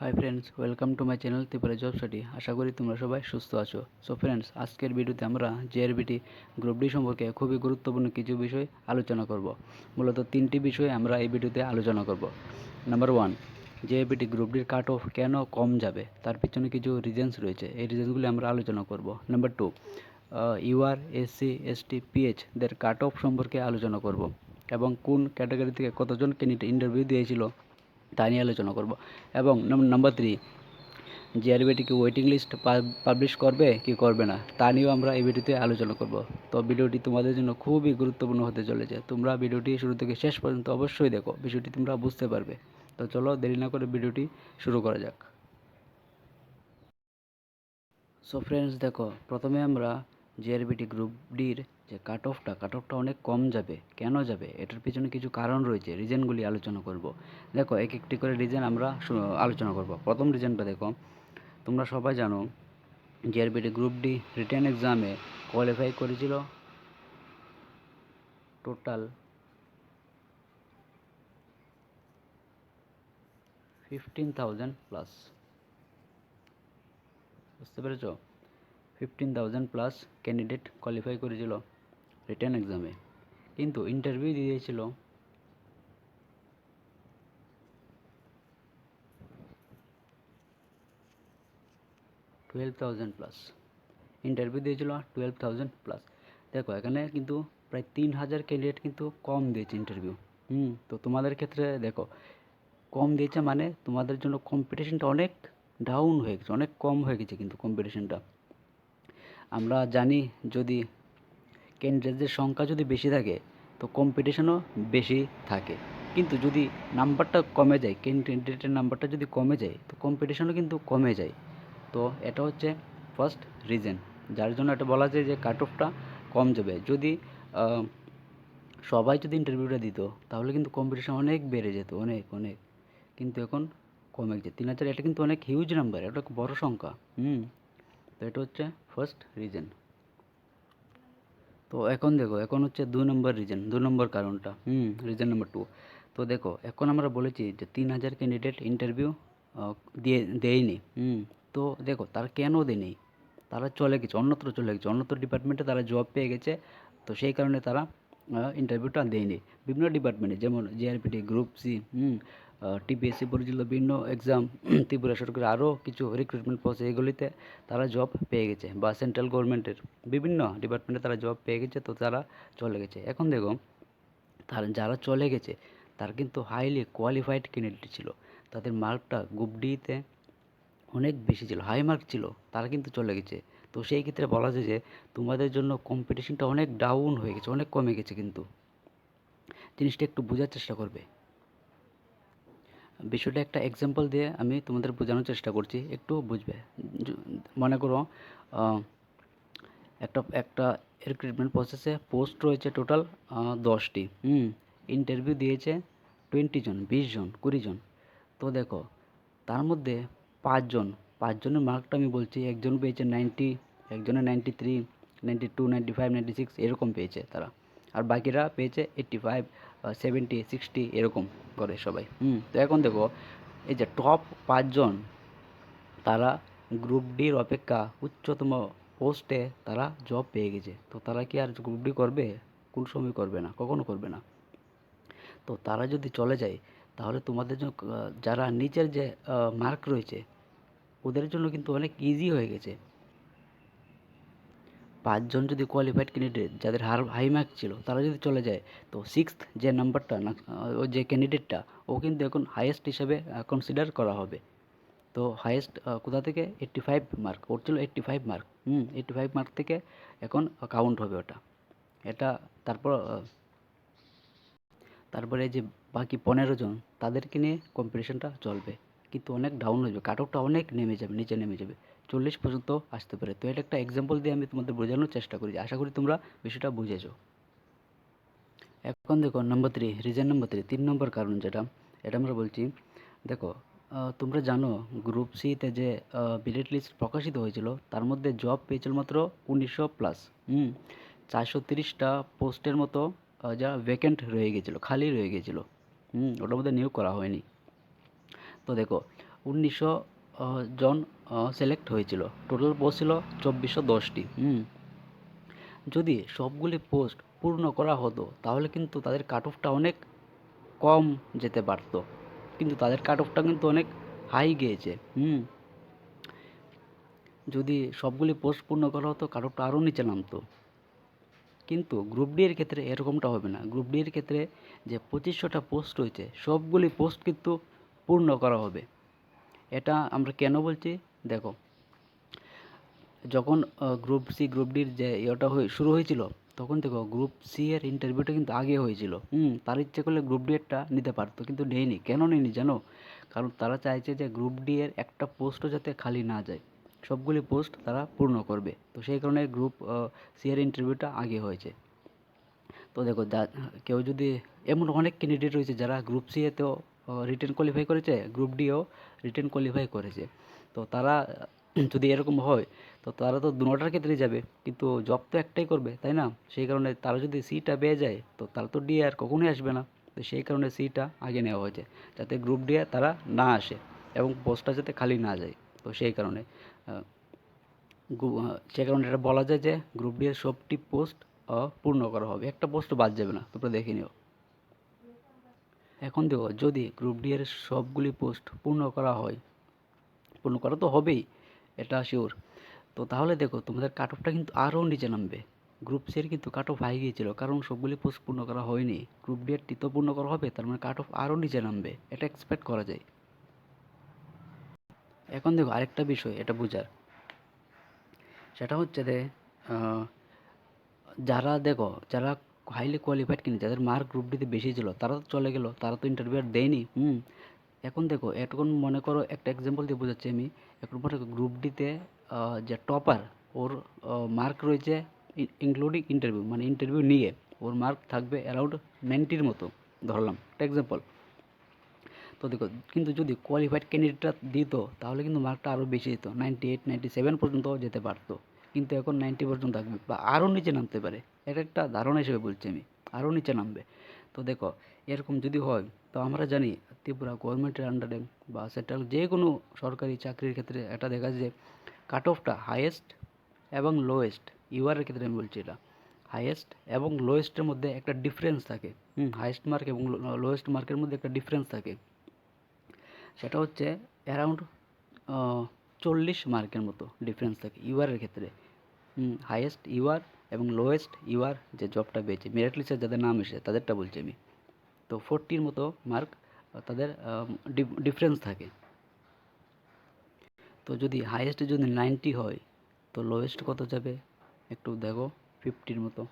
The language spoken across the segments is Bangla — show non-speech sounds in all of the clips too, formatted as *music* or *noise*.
Hi friends welcome to my channel Tripura job study আশা করি তোমরা সবাই সুস্থ আছো। সো ফ্রেন্ডস আজকের ভিডিওতে আমরা জেআরবিটি গ্রুপ ডি সম্পর্কে খুবই গুরুত্বপূর্ণ কিছু বিষয় আলোচনা করব। মূলত তিনটি বিষয় আমরা এই ভিডিওতে আলোচনা করব। নাম্বার ওয়ান জেআরবিটি গ্রুপ ডির কাট অফ কেন কম যাবে? তার পিছনে কিছু রিজনস রয়েছে। এই রিজনসগুলি আমরা আলোচনা করব। Number two UR SC ST PH দের কাট অফ সম্পর্কে আলোচনা করব। এবং কোন ক্যাটাগরি থেকে কতজন ক্যান্ডিডেট ইন্টারভিউ দিয়েছিল? তা নিয়ে আলোচনা করব। এবং নাম্বার থ্রি জিআরবিটিকে ওয়েটিং লিস্ট পাবলিশ করবে কি করবে না, তা নিয়েও আমরা এই ভিডিওতে আলোচনা করব। তো ভিডিওটি তোমাদের জন্য খুবই গুরুত্বপূর্ণ হতে চলেছে। তোমরা ভিডিওটি শুরু থেকে শেষ পর্যন্ত অবশ্যই দেখো বিষয়টি তোমরা বুঝতে পারবে। তো চলো দেরি না করে ভিডিওটি শুরু করা যাক। সো ফ্রেন্ডস দেখো, প্রথমে আমরা জিআরবিটি গ্রুপ ডির যে কাট অফটা কাট অফটা অনেক কম যাবে। কেন যাবে? এটার পিছনে কিছু কারণ রয়েছে রিজনগুলি আলোচনা করব। দেখো, এক একটি করে রিজন আমরা আলোচনা করব। প্রথম রিজনটা দেখো, তোমরা সবাই জানো জিআরবিটি গ্রুপ ডি রিটার্ন এক্সামে কোয়ালিফাই করেছিল টোটাল ফিফটিন থাউজেন্ড প্লাস বুঝতে পেরেছ? Fifteen thousand plus candidate qualify করেছিল। রিটার্ন এক্সামে কিন্তু ইন্টারভিউ দিয়েছিল। টুয়েলভ থাউজেন্ড প্লাস ইন্টারভিউ দিয়েছিল টুয়েলভ থাউজেন্ড প্লাস দেখো, এখানে কিন্তু প্রায় তিন হাজার ক্যান্ডিডেট কিন্তু কম দিয়েছে ইন্টারভিউ হুম, তো তোমাদের ক্ষেত্রে দেখো, কম দিয়েছে মানে তোমাদের জন্য কম্পিটিশনটা অনেক ডাউন হয়ে গেছে, অনেক কম হয়ে গেছে কিন্তু কম্পিটিশনটা আমরা জানি যদি ক্যান্ডিডেটদের সংখ্যা যদি বেশি থাকে, তো কম্পিটিশনও বেশি থাকে। কিন্তু যদি নাম্বারটা কমে যায় ক্যান্ডিডেটের নাম্বারটা যদি কমে যায়, তো কম্পিটিশনও কিন্তু কমে যায়। তো এটা হচ্ছে ফার্স্ট রিজন যার জন্য এটা বলা যায় যে কাট অফটা কম যাবে। যদি সবাই যদি ইন্টারভিউটা দিত, তাহলে কিন্তু কম্পিটিশন অনেক বেড়ে যেত, অনেক অনেক। কিন্তু এখন কমে গেছে। তিন হাজার, এটা কিন্তু অনেক হিউজ নাম্বার এটা বড় সংখ্যা। হুম, তো এটা হচ্ছে ফার্স্ট রিজন তো এখন দেখো, এখন হচ্ছে দু নম্বর রিজন দু নম্বর কারণটা, হুম রিজন নাম্বার টু তো দেখো, এখন আমরা বলেছি যে তিন হাজার ক্যান্ডিডেট ইন্টারভিউ দিয়ে, দেয়নি, হুম, তো দেখো, তারা কেন দেয়নি? তারা চলে গেছে, অন্যত্র চলে গেছে, অন্যত্র ডিপার্টমেন্টে তারা জব পেয়ে গেছে, তো সেই কারণে তারা ইন্টারভিউটা দেয়নি। বিভিন্ন ডিপার্টমেন্টে যেমন জিআরপিটি গ্রুপ সি হুম টিপিএসসি পরিচালিত বিভিন্ন এক্সাম *clears throat* ত্রিপুরা সরকারের আরও কিছু রিক্রুটমেন্ট পোস্ট এগুলিতে তারা জব পেয়ে গেছে বা সেন্ট্রাল গভর্নমেন্টের বিভিন্ন ডিপার্টমেন্টে তারা জব পেয়ে গেছে, তো তারা চলে গেছে। এখন দেখো, তারা যারা চলে গেছে, তার কিন্তু হাইলি কোয়ালিফাইড ক্যান্ডিডেট ছিল। তাদের মার্কটা গ্রুপ ডিতে অনেক বেশি ছিল হাই মার্ক ছিল, তারা কিন্তু চলে গেছে। তো সেই ক্ষেত্রে বলা যায় যে তোমাদের জন্য কম্পিটিশনটা অনেক ডাউন হয়ে গেছে, অনেক কমে গেছে কিন্তু। জিনিসটা একটু বোঝার চেষ্টা করবে। বিষয়টা একটা এক্সাম্পল দিয়ে আমি তোমাদের বোঝানোর চেষ্টা করছি। একটু বুঝবে। মনে করো একটা একটা রিক্রুটমেন্ট প্রসেসে পোস্ট রয়েছে টোটাল দশটি। হুম ইন্টারভিউ দিয়েছে টোয়েন্টি জন, বিশ জন, কুড়ি জন। তো দেখো, তার মধ্যে পাঁচজন পাঁচজনের মার্কটা আমি বলছি, একজন পেয়েছে নাইনটি একজনের ninety three ninety two ninety five ninety six এরকম পেয়েছে তারা। আর বাকিরা পেয়েছে এইট্টি ফাইভ সেভেন্টি সিক্সটি এরকম করে সবাই। হুম, তো এখন দেখো, এই যে টপ পাঁচজন, তারা গ্রুপ ডির অপেক্ষা উচ্চতম পোস্টে তারা জব পেয়ে গেছে। তো তারা কি আর গ্রুপ ডি করবে? কোন সময় করবে না, কখনো করবে না। তো তারা যদি চলে যায়, তাহলে তোমাদের জন্য যারা নিচের যে মার্ক রয়েছে, ওদের জন্য কিন্তু অনেক ইজি হয়ে গেছে। পাঁচজন যদি কোয়ালিফাইড ক্যান্ডিডেট যাদের হার হাই মার্ক ছিল, তারা যদি চলে যায়, তো সিক্সথ যে নাম্বারটা না যে ক্যান্ডিডেটটা ও কিন্তু এখন হাইয়েস্ট হিসাবে কনসিডার করা হবে। তো হাইয়েস্ট কোথা থেকে? এইট্টি ফাইভ মার্ক ওর ছিল eighty five mark hmm eighty five mark থেকে এখন কাউন্ট হবে ওটা। এটা তারপর তারপরে যে বাকি পনেরো জন, তাদেরকে নিয়ে কম্পিটিশনটা চলবে। কিন্তু অনেক ডাউন হয়ে যাবে কাট অফটা অনেক নেমে যাবে, নিচে নেমে যাবে। চল্লিশ পর্যন্ত আসতে পারে। তো এটা একটা এক্সাম্পল দিয়ে আমি তোমাদের বোঝানোর চেষ্টা করি। আশা করি তোমরা বিষয়টা বুঝেছ। এখন দেখো number three reason number three তিন নম্বর কারণ যেটা, এটা আমরা বলছি, দেখো তোমরা জানো গ্রুপ সিতে যে বিলেট লিস্ট প্রকাশিত হয়েছিল, তার মধ্যে জব পেয়েছিল মাত্র উনিশশো প্লাস হুম? চারশো তিরিশটা পোস্টের মতো যা ভ্যাকেন্ট রয়ে গেছিল, খালি রয়ে গেছিল, হুম? ওটার মধ্যে নিয়োগ করা হয়নি। তো দেখো, উনিশশো জন সিলেক্ট হয়েছিল। টোটাল পোস্ট ছিল চব্বিশশো দশটি, হুম। যদি সবগুলি পোস্ট পূর্ণ করা হতো, তাহলে কিন্তু তাদের কাট অফটা অনেক কম যেতে পারতো। কিন্তু তাদের কাট অফটা কিন্তু অনেক হাই গিয়েছে, হুম। যদি সবগুলি পোস্ট পূর্ণ করা হতো কাট অফটা আরও নিচে নামতো। কিন্তু গ্রুপ ডি এর ক্ষেত্রে এরকমটা হবে না। গ্রুপ ডি এর ক্ষেত্রে যে পঁচিশশোটা পোস্ট রয়েছে, সবগুলি পোস্ট কিন্তু পূর্ণ করা হবে। এটা আমরা কেন বলছি? দেখো, যখন গ্রুপ সি গ্রুপ ডির যে ইয়েটা হয়ে, শুরু হয়েছিল, তখন দেখো গ্রুপ সি এর ইন্টারভিউটা কিন্তু আগে হয়েছিল। হুম, তার ইচ্ছে করলে গ্রুপ ডি এরটা নিতে পারতো, কিন্তু নেয়নি। কেন নেয়নি জানো? কারণ তারা চাইছে যে গ্রুপ ডি এর একটা পোস্টও যাতে খালি না যায়। সবগুলি পোস্ট তারা পূর্ণ করবে। তো সেই কারণে গ্রুপ সি এর ইন্টারভিউটা আগে হয়েছে। তো দেখো কেউ যদি, এমন অনেক ক্যান্ডিডেট রয়েছে যারা গ্রুপ সি এতেও রিটেন কোয়ালিফাই করেছে গ্রুপ ডিও রিটেন কোয়ালিফাই করেছে। তো তারা, *clears throat* যদি এরকম হয়, তো তারা তো দুটার ক্ষেত্রেই যাবে, কিন্তু জব তো একটাই করবে, তাই না? সেই কারণে তারা যদি সিটা পেয়ে যায়, তো তারা তো ডি আর কখনোই আসবে না। তো সেই কারণে সিটা আগে নেওয়া হয়েছে, যাতে গ্রুপ ডি তারা না আসে এবং পোস্টটা যাতে খালি না যায়। তো সেই কারণে সে কারণে এটা বলা যায় যে গ্রুপ ডি এর সবটি পোস্ট পূর্ণ করা হবে। একটা পোস্ট বাদ যাবে না, তোমরা দেখে নিও। এখন দেখো, যদি গ্রুপ ডি এর সবগুলি পোস্ট পূর্ণ করা হয়, পূর্ণ করা তো হবেই, এটা শিওর তো তাহলে দেখো, তোমাদের কাট অফটা কিন্তু আরও নিচে নামবে। গ্রুপ সি এর কিন্তু কাট অফ হাই গিয়েছিল, কারণ সবগুলি পোস্ট পূর্ণ করা হয়নি। গ্রুপ ডি এরটি তো পূর্ণ করা হবে, তার মানে কাট অফ আরও নিচে নামবে, এটা এক্সপেক্ট করা যায়। এখন দেখো, আরেকটা বিষয়, এটা বোঝার। সেটা হচ্ছে যে যারা দেখো, যারা হাইলি কোয়ালিফাইড কিনে, যাদের মার্ক গ্রুপ ডিতে বেশি ছিল, তারা তো চলে গেল, তারা তো ইন্টারভিউ আর দেয়নি, হুম? এখন দেখো, এখন মনে করো একটা এক্সাম্পল দিয়ে বোঝাচ্ছি আমি, এখন মনে গ্রুপ ডিতে যে টপার ওর মার্ক রয়েছে ইনক্লুডিং ইন্টারভিউ মানে ইন্টারভিউ নিয়ে, ওর মার্ক থাকবে অ্যারাউন্ড নাইনটির মতো, ধরলাম, একটা এক্সাম্পল তো দেখো, কিন্তু যদি কোয়ালিফাইড ক্যান্ডিডেটটা দিত, তাহলে কিন্তু মার্কটা আরও বেশি দিত নাইনটি এইট নাইনটি সেভেন পর্যন্ত যেতে পারতো। কিন্তু এখন নাইনটি পর্যন্ত থাকবে বা আরও নিচে নামতে পারে। এটা একটা ধারণা হিসেবে বলছি আমি, আরও নিচে নামবে। তো দেখো, এরকম যদি হয়, তো আমরা জানি ত্রিপুরা গভর্নমেন্টের আন্ডারে বা সেন্ট্রাল যে কোনো সরকারি চাকরির ক্ষেত্রে এটা দেখা যায় যে কাট অফটা হাইয়েস্ট এবং লোয়েস্ট ইউআরের ক্ষেত্রে আমি বলছি এটা। হাইয়েস্ট এবং লোয়েস্টের মধ্যে একটা ডিফারেন্স থাকে। হুম হাইয়েস্ট মার্ক এবং লোয়েস্ট মার্কের মধ্যে একটা ডিফারেন্স থাকে। সেটা হচ্ছে অ্যারাউন্ড চল্লিশ মার্কের মতো ডিফারেন্স থাকে ইউআরের ক্ষেত্রে। হাইয়েস্ট ইউআর এবং লোয়েস্ট ইউআর যে জবটা পেয়েছে। মেরিট লিস্টে যাদের নাম এসেছে, তাদেরটা বলছি আমি। তো ফোরটির মতো মার্ক তাদের ডিফারেন্স থাকে। তো যদি হাইয়েস্ট যদি নাইনটি হয়, তো লোয়েস্ট কত যাবে? একটু দেখো ফিফটির মতো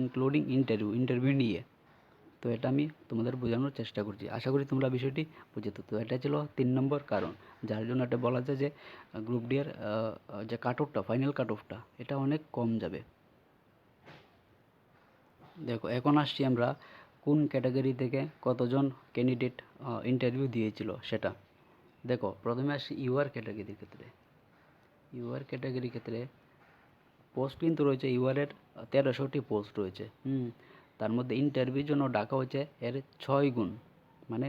ইনক্লুডিং ইন্টারভিউ ইন্টারভিউ নিয়ে। তো এটা আমি তোমাদের বোঝানোর চেষ্টা করছি। আশা করি তোমরা বিষয়টি বুঝে তো এটা ছিল তিন নম্বর কারণ, যার জন্য এটা বলা যায় যে গ্রুপ ডি এর যে কাট অফটা ফাইনাল কাট অফটা এটা অনেক কম যাবে। দেখো, এখন আসছি আমরা কোন ক্যাটাগরি থেকে কতজন ক্যান্ডিডেট ইন্টারভিউ দিয়েছিল সেটা। দেখো, প্রথমে আসি ইউআর ক্যাটাগরির ক্ষেত্রে। ইউআর ক্যাটাগরির ক্ষেত্রে পোস্ট কিন্তু রয়েছে, ইউআরের তেরোশোটি পোস্ট রয়েছে। হুম তার মধ্যে ইন্টারভিউর জন্য ডাকা হচ্ছে এর ছয় গুণ মানে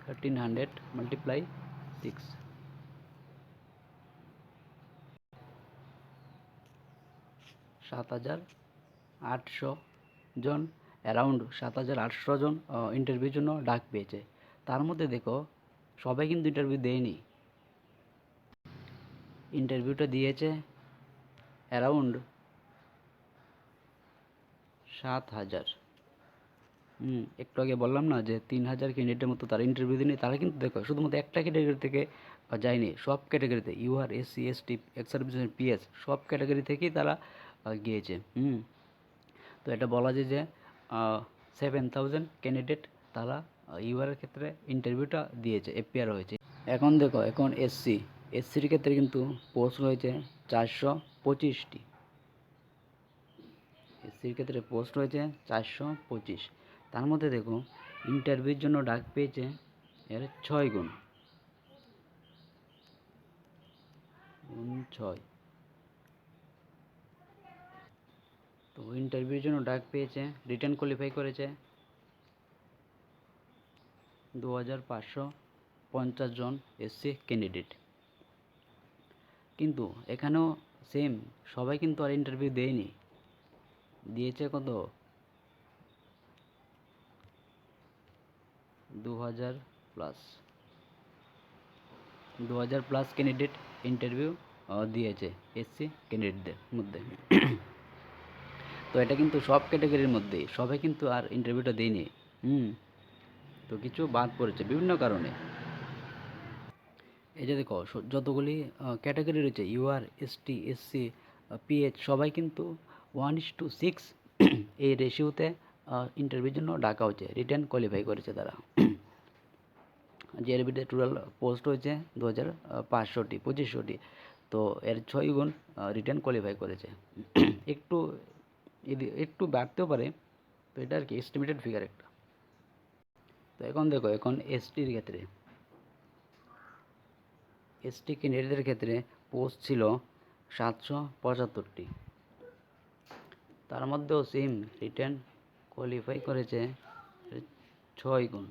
থার্টিন হান্ড্রেড মাল্টিপ্লাই সিক্স সাত হাজার আটশো জন অ্যারাউন্ড সাত হাজার আটশো জন ইন্টারভিউর জন্য ডাক পেয়েছে। তার মধ্যে দেখো, সবাই কিন্তু ইন্টারভিউ দেয়নি। ইন্টারভিউটা দিয়েছে অ্যারাউন্ড সাত হাজার। হুম, একটু আগে বললাম না যে তিন হাজার ক্যান্ডিডেটের মতো তারা ইন্টারভিউ দিনে তারা কিন্তু দেখো, শুধুমাত্র একটা ক্যাটাগরি থেকে যায়নি, সব ক্যাটাগরিতে UR SC ST ex service PS সব ক্যাটাগরি থেকেই তারা গিয়েছে। হুম, তো এটা বলা যায় যে সেভেন থাউজেন্ড ক্যান্ডিডেট তারা ইউআরের ক্ষেত্রে ইন্টারভিউটা দিয়েছে এপিআর হয়েছে। এখন দেখো, এখন এসসি এসসির ক্ষেত্রে কিন্তু পোস্ট রয়েছে চারশো। পঁচিশটি। এসসির ক্ষেত্রে পোস্ট হয়েছে চারশো পঁচিশ। তার মধ্যে দেখো ইন্টারভিউর জন্য ডাক পেয়েছে এর ছয় গুণ। গুণ ছয়। তো ইন্টারভিউর জন্য ডাক পেয়েছে রিটার্ন কোয়ালিফাই করেছে দু হাজার পাঁচশো পঞ্চাশ জন এসসি ক্যান্ডিডেট কিন্তু এখানেও সেম সবাই কিন্তু আর ইন্টারভিউ দেয়নি। দিয়েছে কত? দু হাজার প্লাস দু হাজার প্লাস ক্যান্ডিডেট ইন্টারভিউ দিয়েছে এসসি ক্যান্ডিডেটদের মধ্যে। *coughs* তো এটা কিন্তু সব ক্যাটাগরির মধ্যেই। সবাই কিন্তু আর ইন্টারভিউটা দেয়নি। হুম। তো কিছু বাদ পড়েছে বিভিন্ন কারণে। এই যে দেখো যতগুলি ক্যাটাগরি রয়েছে ইউআর এসটি এসসি পিএইচ সবাই কিন্তু ওয়ান ইস টু সিক্স এই রেশিওতে ইন্টারভিউর জন্য ডাকা হচ্ছে রিটার্ন কোয়ালিফাই করেছে তারা। জিআরবিতে টোটাল পোস্ট হয়েছে দু হাজার পাঁচশোটি, পঁচিশশোটি, তো এর ছয় গুণ রিটার্ন কোয়ালিফাই করেছে। *clears throat* একটু একটু বাড়তেও পারে, তো এটা আর কি এস্টিমেটেড ফিগার একটা। তো এখন দেখো, এখন এসটির ক্ষেত্রে এসটি ক্যান্ডিডেটদের ক্ষেত্রে পোস্ট ছিল সাতশো পঁচাত্তরটি। তার মধ্যেও সেম রিটার্ন কোয়ালিফাই করেছে ছয় গুণ।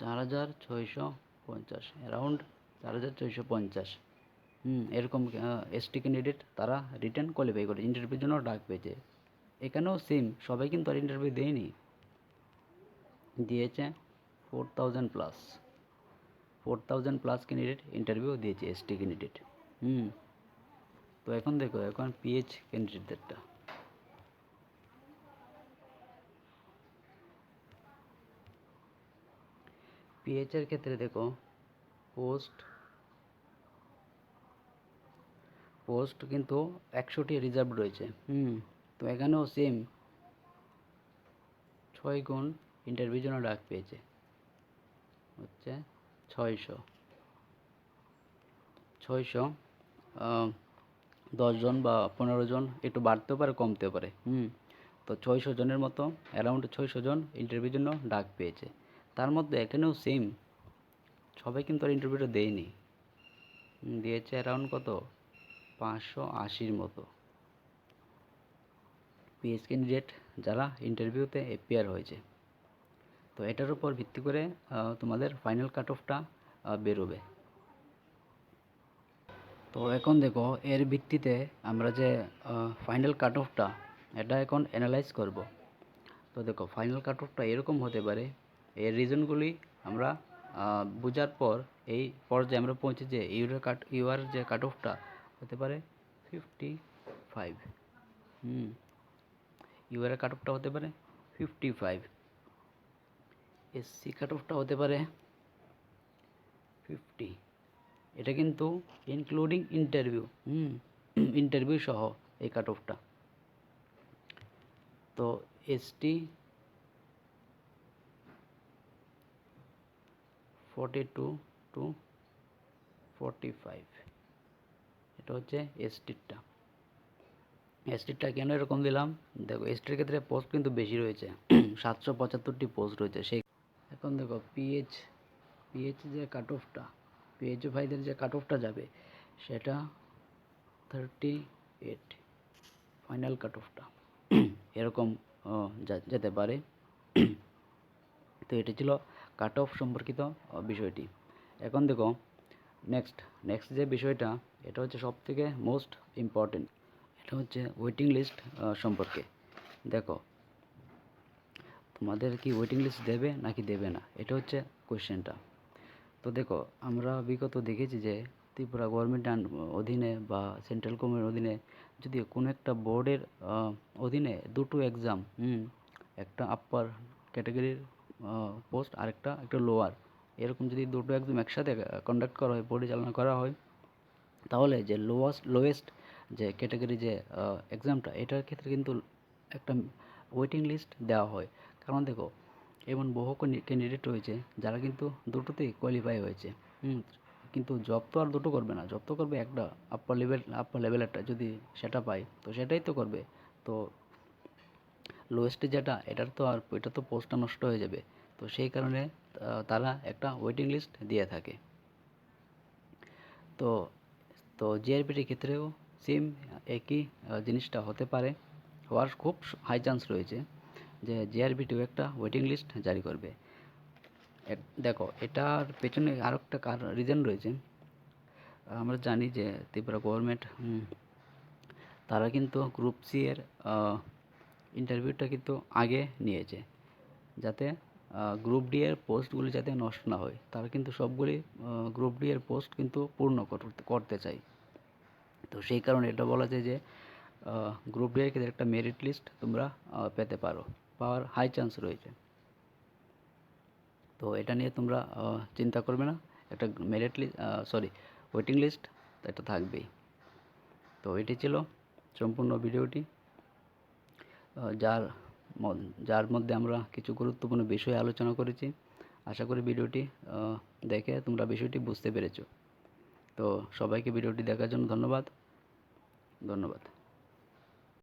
চার হাজার ছয়শো পঞ্চাশ। অ্যারাউন্ড চার হাজার ছয়শো পঞ্চাশ। হুম, এরকম এসটি ক্যান্ডিডেট তারা রিটার্ন কোয়ালিফাই করে, ইন্টারভিউর জন্য ডাক পেয়েছে। এখানেও সেম, সবাই কিন্তু আর ইন্টারভিউ দেয়নি। দিয়েছে four thousand plus. Four thousand plus candidate interview দিয়েছে এসটি ক্যান্ডিডেট হুম। তো এখন দেখো, এখন পিএইচ ক্যান্ডিডেটদেরটা পিএইচের ক্ষেত্রে দেখো পোস্ট পোস্ট কিন্তু একশোটি রিজার্ভ রয়েছে। হুম। তো এখানেও সেম ছয় গুণ ইন্টারভিউ জন্য ডাক পেয়েছে। হচ্ছে ছয়শো। ছয়শো দশজন বা পনেরো জন একটু বাড়তেও পারে, কমতেও পারে, হুম। তো ছয়শো জনের মতো অ্যারাউন্ড ছয়শো জন ইন্টারভিউর জন্য ডাক পেয়েছে। তার মধ্যে এখানেও সেম সবাই কিন্তু আর ইন্টারভিউটা দেয়নি। দিয়েছে অ্যারাউন্ড কত? পাঁচশো আশির মতো। পিএইচ ক্যান্ডিডেট যারা ইন্টারভিউতে এপিয়ার হয়েছে। তো এটার উপর ভিত্তি করে তোমাদের ফাইনাল কাট অফটা বেরোবে। তো এখন দেখো, এর ভিত্তিতে আমরা যে ফাইনাল কাট অফটা এটা এখন অ্যানালাইজ করব। তো দেখো ফাইনাল কাট অফটা এরকম হতে পারে, এর রিজনগুলি আমরা বোঝার পর, এই পর্যায়ে আমরা পৌঁছে যে ইউর কাট ইউআর যে কাট অফটা হতে পারে ফিফটি ফাইভ হুম ইউআর কাট অফটা হতে পারে ফিফটি ফাইভ এসসি কাট অফটা হতে পারে ফিফটি এটা কিন্তু ইনক্লুডিং ইন্টারভিউ হুম ইন্টারভিউ সহ এই কাট অফটা তো ST forty two two forty five এটা হচ্ছে এসটিরটা। এসটিরটা কেন এরকম দিলাম? দেখো, এসটির ক্ষেত্রে পোস্ট কিন্তু বেশি রয়েছে। সাতশো পঁচাত্তরটি পোস্ট রয়েছে। সেই এখন দেখো পিএইচ পিএইচ যে কাট অফটা পিএইচ ভাইদের যে কাট অফটা যাবে, সেটা থার্টি এইট ফাইনাল কাট অফটা এরকম যেতে পারে। তো এটা ছিল কাট অফ সম্পর্কিত বিষয়টি। এখন দেখো নেক্সট নেক্সট যে বিষয়টা, এটা হচ্ছে সব থেকে মোস্ট ইম্পর্টেন্ট এটা হচ্ছে ওয়েটিং লিস্ট সম্পর্কে। দেখো তোমাদের কি ওয়েটিং লিস্ট দেবে নাকি দেবে না? এটা হচ্ছে কোয়েশ্চেনটা তো দেখো, আমরা বিগত দেখেছি যে ত্রিপুরা গভর্নমেন্ট অধীনে বা সেন্ট্রাল গভর্নমেন্ট অধীনে যদি কোনো একটা বোর্ডের অধীনে দুটো এক্সাম একটা আপার ক্যাটাগরির পোস্ট আরেকটা একটা লোয়ার এরকম যদি দুটো এক্সাম একসাথে কন্ডাক্ট করা হয়, পরিচালনা করা হয়, তাহলে যে লোয়াস্ট লোয়েস্ট যে ক্যাটাগরি যে এক্সামটা এটার ক্ষেত্রে কিন্তু একটা ওয়েটিং লিস্ট দেওয়া হয়। কারণ দেখো, এমন বহু ক্যান্ডিডেট রয়েছে যারা কিন্তু দুটোতেই কোয়ালিফাই হয়েছে। হুম, কিন্তু জব তো আর দুটো করবে না। জব তো করবে একটা আপার লেভেল আপ্পার লেভেলেরটা যদি সেটা পায়, তো সেটাই তো করবে। তো লোয়েস্টে যেটা, এটার তো আর এটা তো পোস্টটা নষ্ট হয়ে যাবে। তো সেই কারণে তারা একটা ওয়েটিং লিস্ট দিয়ে থাকে। তো তো জিআরপিটির ক্ষেত্রেও সেম একই জিনিসটা হতে পারে। হওয়ার খুব হাই চান্স রয়েছে। যে জিআরবিটিও একটা ওয়েটিং লিস্ট জারি করবে। দেখো, এটার পেছনে আরও একটা কার রিজন রয়েছে। আমরা জানি যে ত্রিপুরা গভর্নমেন্ট তারা কিন্তু গ্রুপ সি এর ইন্টারভিউটা কিন্তু আগে নিয়েছে। যাতে গ্রুপ ডি এর পোস্টগুলি যাতে নষ্ট না হয়। তারা কিন্তু সবগুলি গ্রুপ ডি এর পোস্ট কিন্তু পূর্ণ করতে করতে চাই তো সেই কারণে এটা বলা যায় যে গ্রুপ ডি এর একটা মেরিট লিস্ট তোমরা পেতে পারো। পাওয়ার হাই চান্স রয়েছে। তো এটা নিয়ে তোমরা চিন্তা করবে না। একটা merit list sorry waiting list এটা থাকবেই। তো এটি ছিল সম্পূর্ণ ভিডিওটি। যার যার মধ্যে আমরা কিছু গুরুত্বপূর্ণ বিষয় আলোচনা করেছি, আশা করি ভিডিওটি দেখে তোমরা বিষয়টি বুঝতে পেরেছ। তো সবাইকে ভিডিওটি দেখার জন্য ধন্যবাদ। ধন্যবাদ।